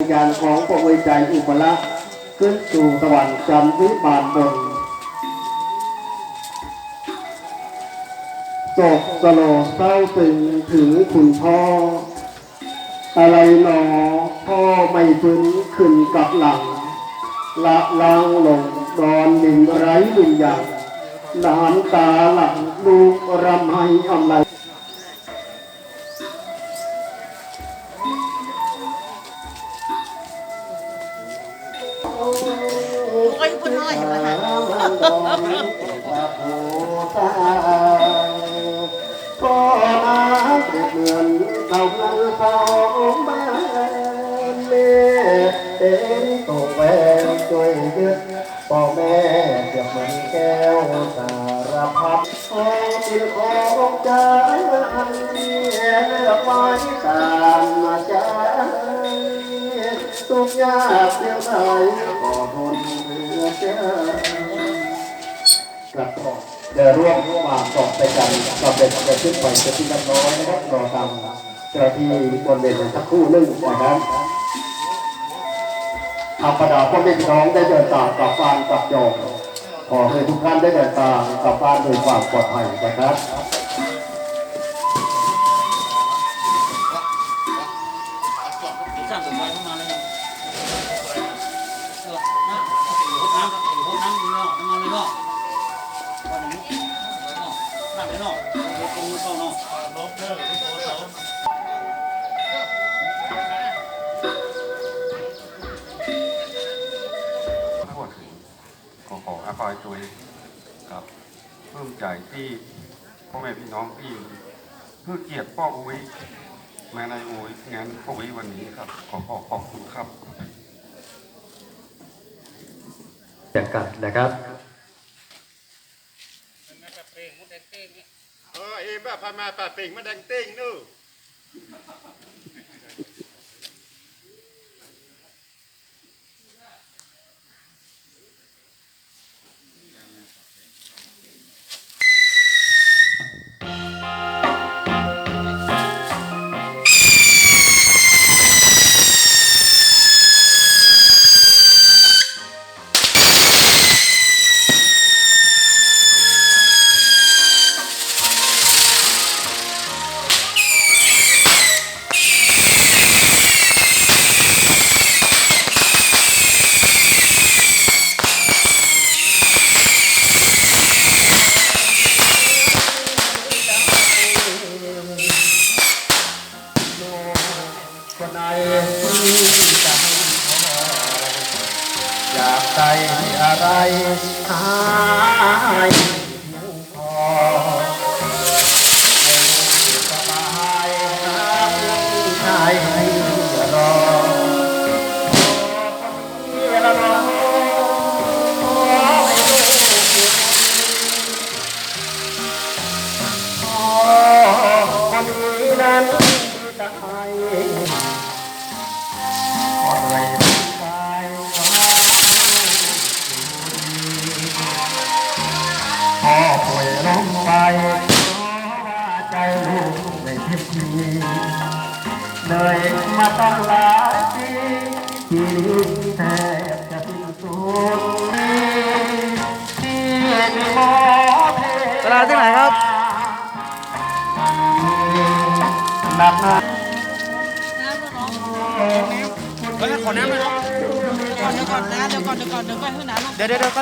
วิญญาณของพระวิจัยอุปละขึ้นสู่สวรรค์จันทร์วิบานบนโศกสโลเศร้าตึงถึงคุณพ่อ อะไรหนอพ่อไม่ฟื้นขึ้นกับหลัง ละลางลงดอนดินไร้วิญญาณหลานตาหลังลูกรำให้อำไล โอ้ยคุณน้อยมาหาก็น้ำเปรียบเหมือนเท่านั้นสองบ้านแม่เต็มตกแหวช่วยยึดพ่อแม่เกือบเหมือนแก้วสารพัดขอที่ขอใจอันเลือกไว้ตา กยากเพียงใดก็ทนเหลือเกินกระทบเดี๋ยวร่วมมาสอบไปกันสอบเด็กจะขึ้นไปจะที่น้อยนะครับรอตามเจ้าหน้าที่บนเวทีสักครู่หนึงนะครับอาประดาพ่อแม่พี่น้องได้เดินทางกลับบ้านกับโยมขอให้ทุกท่านได้เดินทางกลับบ้านโดยความปลอดภัยนะครับ ทั่วถึงขอขออภัยตัวเองกับเพิ่มใจที่พ่อแม่พี่น้องที่เพื่อเกียรติพ่ออุ้ยแม่นายอุ้ยงานพ่ออุ้ยวันนี้ครับ ขอขอขอบคุณครับจำกัดนะครับ เอ อเอ็มแบบพามาปาปิงมาดังเต้งนู่ ใดที่จะให้พออยากได้อะไรหายเพียงพอสบายครับชายให้รอรอให้ลูกขอคนนี้นั้นจะให้ ล้มไปเพราะว่าใจลูกไม่ทิพย์ทีเลยมาตั้งหลายปีชีวิตแทบจะสิ้นสุดที่มีหมอเทตลาดที่ไหนครับหนักหนาเฮ้ยขอน้ำเลยเนาะเดี๋ยวก่อนนะเดี๋ยวก่อนเดี๋ยวก่อนเดี๋ยวก่อนเดี๋ยวก่อนเดี๋ยวก่อน